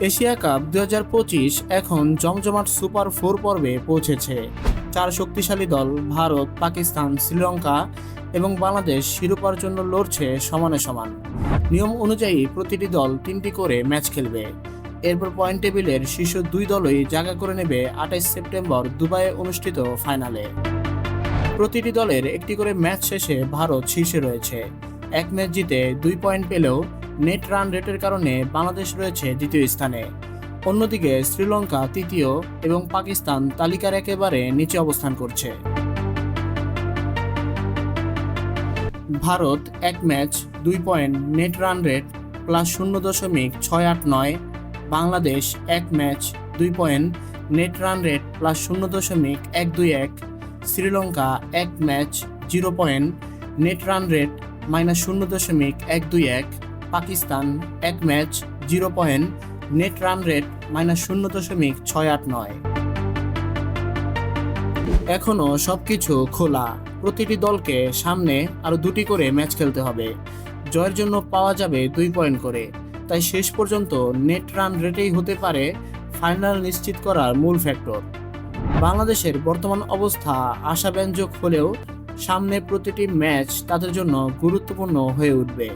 Asia cup দু হাজার পঁচিশ এখন জমজমাট সুপার ফোর পর্বে পৌঁছেছে। চার শক্তিশালী দল ভারত, পাকিস্তান, শ্রীলঙ্কা এবং বাংলাদেশ শিরোপার জন্য লড়ছে সমানে সমান। নিয়ম অনুযায়ী প্রতিটি দল তিনটি করে ম্যাচ খেলবে। এরপর পয়েন্ট টেবিলের শীর্ষ দুই দলই জায়গা করে নেবে আঠাইশ সেপ্টেম্বর দুবাইয়ে অনুষ্ঠিত ফাইনালে। প্রতিটি দলের একটি করে ম্যাচ শেষে ভারত শীর্ষে রয়েছে। এক ম্যাচ জিতে দুই পয়েন্ট পেলেও নেট রান রেটের কারণে বাংলাদেশ রয়েছে দ্বিতীয় স্থানে। অন্যদিকে শ্রীলঙ্কা তৃতীয় এবং পাকিস্তান তালিকার একেবারে নিচে অবস্থান করছে। ভারত এক ম্যাচ, দুই point, net run rate plus শূন্য দশমিক ছয় আট নয়। বাংলাদেশ এক ম্যাচ, দুই point, net run rate plus শূন্য দশমিক এক দুই এক। শ্রীলঙ্কা এক match, zero point, net run rate minus শূন্য দশমিক এক দুই এক। পাকিস্তান, এক match, zero point, net run rate minus শূন্য দশমিক ছয় আট নয়। এখনও সবকিছু খোলা। প্রতিটি দলকে সামনে আরও দুটি করে ম্যাচ খেলতে হবে। জয়ের জন্য পাওয়া যাবে দুই পয়েন্ট করে। তাই শেষ পর্যন্ত নেট রান রেটেই হতে পারে ফাইনাল নিশ্চিত করার মূল ফ্যাক্টর। বাংলাদেশের বর্তমান অবস্থা আশাব্যঞ্জক হলেও সামনে প্রতিটি ম্যাচ তাদের জন্য গুরুত্বপূর্ণ হয়ে উঠবে।